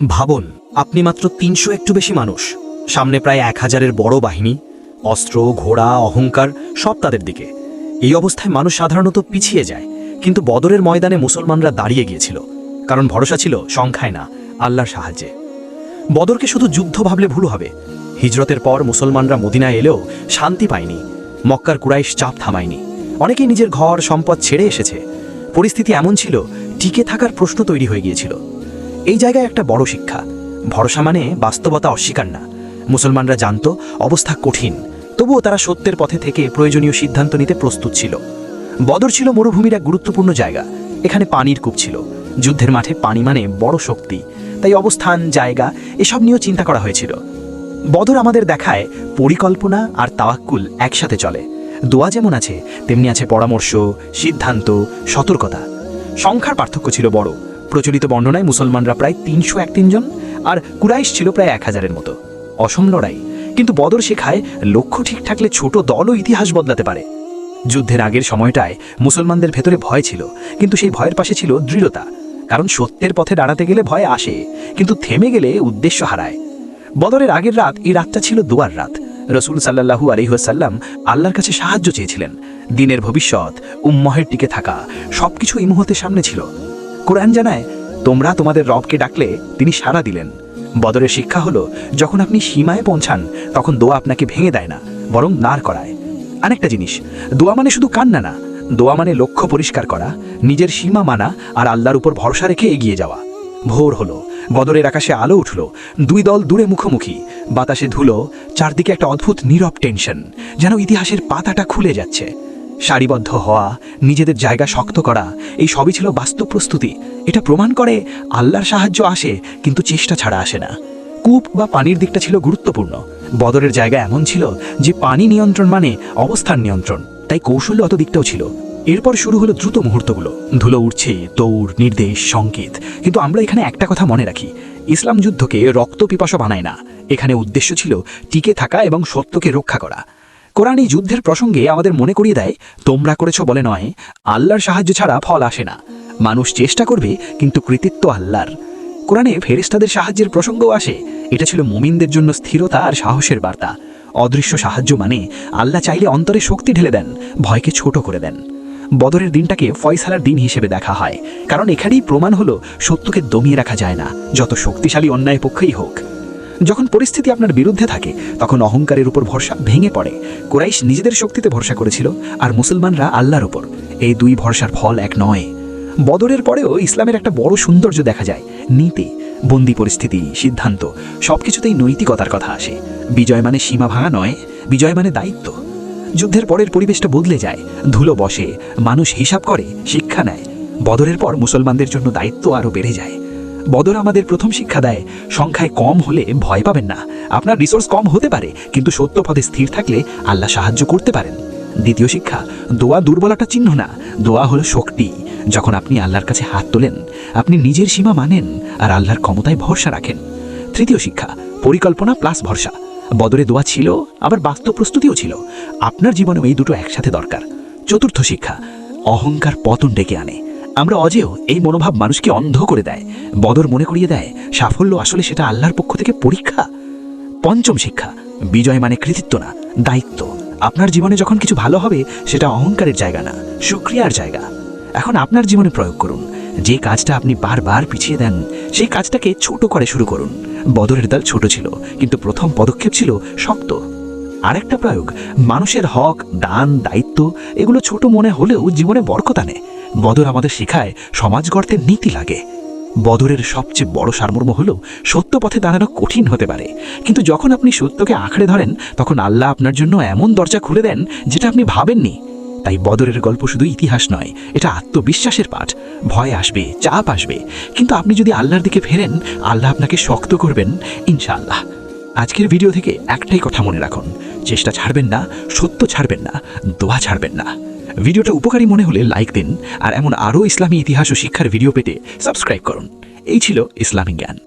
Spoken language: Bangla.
ভাবুন, আপনি মাত্র তিনশো একটু বেশি মানুষ। সামনে প্রায় এক হাজারের বড় বাহিনী, অস্ত্র, ঘোড়া, অহংকার, সব তাদের দিকে। এই অবস্থায় মানুষ সাধারণত পিছিয়ে যায়, কিন্তু বদরের ময়দানে মুসলমানরা দাঁড়িয়ে গিয়েছিল, কারণ ভরসা ছিল সংখ্যায় না, আল্লাহর সাহায্যে। বদরকে শুধু যুদ্ধ ভাবলে ভুল হবে। হিজরতের পর মুসলমানরা মদিনায় এলেও শান্তি পায়নি, মক্কার কুরাইশ চাপ থামায়নি। অনেকেই নিজের ঘর, সম্পদ ছেড়ে এসেছে। পরিস্থিতি এমন ছিল, টিকে থাকার প্রশ্ন তৈরি হয়ে গিয়েছিল। এই জায়গায় একটা বড় শিক্ষা। ভরসা মানে বাস্তবতা অস্বীকার না। মুসলমানরা জানতো, অবস্থা কঠিন। তবুও তারা সত্যের পথে থেকে প্রয়োজনীয় সিদ্ধান্ত নিতে প্রস্তুত ছিল। বদর ছিল মরুভূমির এক গুরুত্বপূর্ণ জায়গা। এখানে পানির কূপ ছিল। যুদ্ধের মাঠে পানি মানে বড় শক্তি। তাই অবস্থান, জায়গা, এসব নিয়েও চিন্তা করা হয়েছিল। বদর আমাদের দেখায় পরিকল্পনা আর তাওয়াক্কুল একসাথে চলে। দোয়া যেমন আছে, তেমনি আছে পরামর্শ, সিদ্ধান্ত, সতর্কতা। সংখ্যার পার্থক্য ছিল বড়। প্রচলিত বর্ণনায় মুসলমানরা প্রায় তিনশো এক তিনজন আর কুরাইশ ছিল প্রায় এক হাজারের মতো। অসম লড়াই। কিন্তু বদর শেখায় লক্ষ্য ঠিক থাকলে ছোট দলও ইতিহাস বদলাতে পারে। যুদ্ধের আগের সময়টায় মুসলমানদের ভেতরে ভয় ছিল, কিন্তু সেই ভয়ের পাশে ছিল দৃঢ়তা। কারণ সত্যের পথে দাঁড়াতে গেলে ভয় আসে, কিন্তু থেমে গেলে উদ্দেশ্য হারায়। বদরের আগের রাত, এই রাতটা ছিল দুয়ার রাত। রসুল সাল্লাহু আলহিহাসাল্লাম আল্লাহর কাছে সাহায্য চেয়েছিলেন। দিনের ভবিষ্যৎ, উম্মহের টিকে থাকা, সবকিছু এই মুহূর্তের সামনে ছিল। কোরআন জানায়, তোমরা তোমাদের রবকে ডাকলে তিনি সাড়া দিলেন। বদরের শিক্ষা হলো, যখন আপনি সীমায় পৌঁছান, তখন দোয়া আপনাকে ভেঙে দেয় না, বরং নার করায়। আরেকটা জিনিস, দোয়া মানে শুধু কান্না না, দোয়া মানে লক্ষ্য পরিষ্কার করা, নিজের সীমা মানা আর আল্লাহর উপর ভরসা রেখে এগিয়ে যাওয়া। ভোর হলো, বদরের আকাশে আলো উঠল, দুই দল দূরে মুখোমুখি, বাতাসে ধুলো, চারদিকে একটা অদ্ভুত নীরব টেনশন, যেন ইতিহাসের পাতাটা খুলে যাচ্ছে। সারিবদ্ধ হওয়া, নিজেদের জায়গা শক্ত করা, এই সবই ছিল বাস্তব প্রস্তুতি। এটা প্রমাণ করে আল্লাহর সাহায্য আসে, কিন্তু চেষ্টা ছাড়া আসে না। কূপ বা পানির দিকটা ছিল গুরুত্বপূর্ণ। বদরের জায়গা এমন ছিল যে পানি নিয়ন্ত্রণ মানে অবস্থান নিয়ন্ত্রণ। তাই কৌশল্য অত দিকটাও ছিল। এরপর শুরু হলো দ্রুত মুহূর্তগুলো। ধুলো উঠছে দৌড়, নির্দেশ, সংকেত। কিন্তু আমরা এখানে একটা কথা মনে রাখি। ইসলাম যুদ্ধকে রক্ত পিপাসা বানায় না। এখানে উদ্দেশ্য ছিল টিকে থাকা এবং সত্যকে রক্ষা করা। কোরআন এই যুদ্ধের প্রসঙ্গে আমাদের মনে করিয়ে দেয়, তোমরা করেছ বলে নয়, আল্লাহর সাহায্য ছাড়া ফল আসে না। মানুষ চেষ্টা করবে, কিন্তু কৃতিত্ব আল্লাহর। কোরআনে ফেরেস্তাদের সাহায্যের প্রসঙ্গও আসে। এটা ছিল মুমিনদের জন্য স্থিরতা আর সাহসের বার্তা। অদৃশ্য সাহায্য মানে আল্লাহ চাইলে অন্তরে শক্তি ঢেলে দেন, ভয়কে ছোট করে দেন। বদরের দিনটাকে ফয়সালার দিন হিসেবে দেখা হয়। কারণ এখানেই প্রমাণ হলো, সত্যকে দমিয়ে রাখা যায় না, যত শক্তিশালী অন্যায় পক্ষেই হোক। যখন পরিস্থিতি আপনার বিরুদ্ধে থাকে, তখন অহংকারের উপর ভরসা ভেঙে পড়ে। কোরাইশ নিজেদের শক্তিতে ভরসা করেছিল আর মুসলমানরা আল্লাহর উপর। এই দুই ভরসার ফল এক নয়। বদরের পরেও ইসলামের একটা বড় সৌন্দর্য দেখা যায়, নীতি, বন্দি পরিস্থিতি, সিদ্ধান্ত, সবকিছুতেই নৈতিকতার কথা আসে। বিজয় মানে সীমা ভাঙা নয়, বিজয় মানে দায়িত্ব। যুদ্ধের পরের পরিবেশটা বদলে যায়, ধুলো বসে, মানুষ হিসাব করে, শিক্ষা নেয়। বদরের পর মুসলমানদের জন্য দায়িত্ব আরও বেড়ে যায়। বদর আমাদের প্রথম শিক্ষা দেয়। সংখ্যায় কম হলে ভয় পাবেন না। আপনার রিসোর্স কম হতে পারে, কিন্তু সত্য পথে স্থির থাকলে আল্লাহ সাহায্য করতে পারেন। দ্বিতীয় শিক্ষা, দোয়া দুর্বলতা চিহ্ন না। দোয়া হলো শক্তি। যখন আপনি আল্লাহর কাছে হাত তোলেন, আপনি নিজের সীমা মানেন আর আল্লাহর ক্ষমতায় ভরসা রাখেন। তৃতীয় শিক্ষা, পরিকল্পনা প্লাস ভরসা। বদরে দোয়া ছিল, আবার বাস্তব প্রস্তুতিও ছিল। আপনার জীবনেও এই দুটো একসাথে দরকার। চতুর্থ শিক্ষা, অহংকার পতন ডেকে আনে। আমরা অজেয়, এই মনোভাব মানুষকে অন্ধ করে দেয়। বদর মনে করিয়ে দেয়, সাফল্য আসলে সেটা আল্লাহর পক্ষ থেকে পরীক্ষা। পঞ্চম শিক্ষা, বিজয় মানে কৃতিত্ব না, দায়িত্ব। আপনার জীবনে যখন কিছু ভালো হবে, সেটা অহংকারের জায়গা না, সুক্রিয়ার জায়গা। এখন আপনার জীবনে প্রয়োগ করুন। যে কাজটা আপনি বারবার পিছিয়ে দেন, সেই কাজটাকে ছোট করে শুরু করুন। বদরের দল ছোট ছিল, কিন্তু প্রথম পদক্ষেপ ছিল শক্ত। আরেকটা প্রয়োগ, মানুষের হক, দান, দায়িত্ব, এগুলো ছোট মনে হলেও জীবনে বরকত আনে। বদর আমাদের শেখায় সমাজ গড়তে নীতি লাগে। বদরের সবচেয়ে বড় সারমর্ম হলো সত্য পথে দাঁড়ানো কঠিন হতে পারে। কিন্তু যখন আপনি সত্যকে আঁকড়ে ধরেন, তখন আল্লাহ আপনার জন্য এমন দরজা খুলে দেন যেটা আপনি ভাবেননি। তাই বদরের গল্প শুধু ইতিহাস নয়, এটা আত্মবিশ্বাসের পাঠ। ভয় আসবে, চাপ আসবে। কিন্তু আপনি যদি আল্লাহর দিকে ফেরেন, আল্লাহ আপনাকে শক্ত করবেন, ইনশাআল্লাহ। আজকের ভিডিও থেকে একটাই কথা মনে রাখুন, চেষ্টা ছাড়বেন না, সত্য ছাড়বেন না, দোয়া ছাড়বেন না। ভিডিওটা উপকারী মনে হলে লাইক দিন, আর এমন আরও ইসলামী ইতিহাস ও শিক্ষার ভিডিও পেতে সাবস্ক্রাইব করুন। এই ছিল ইসলামী জ্ঞান।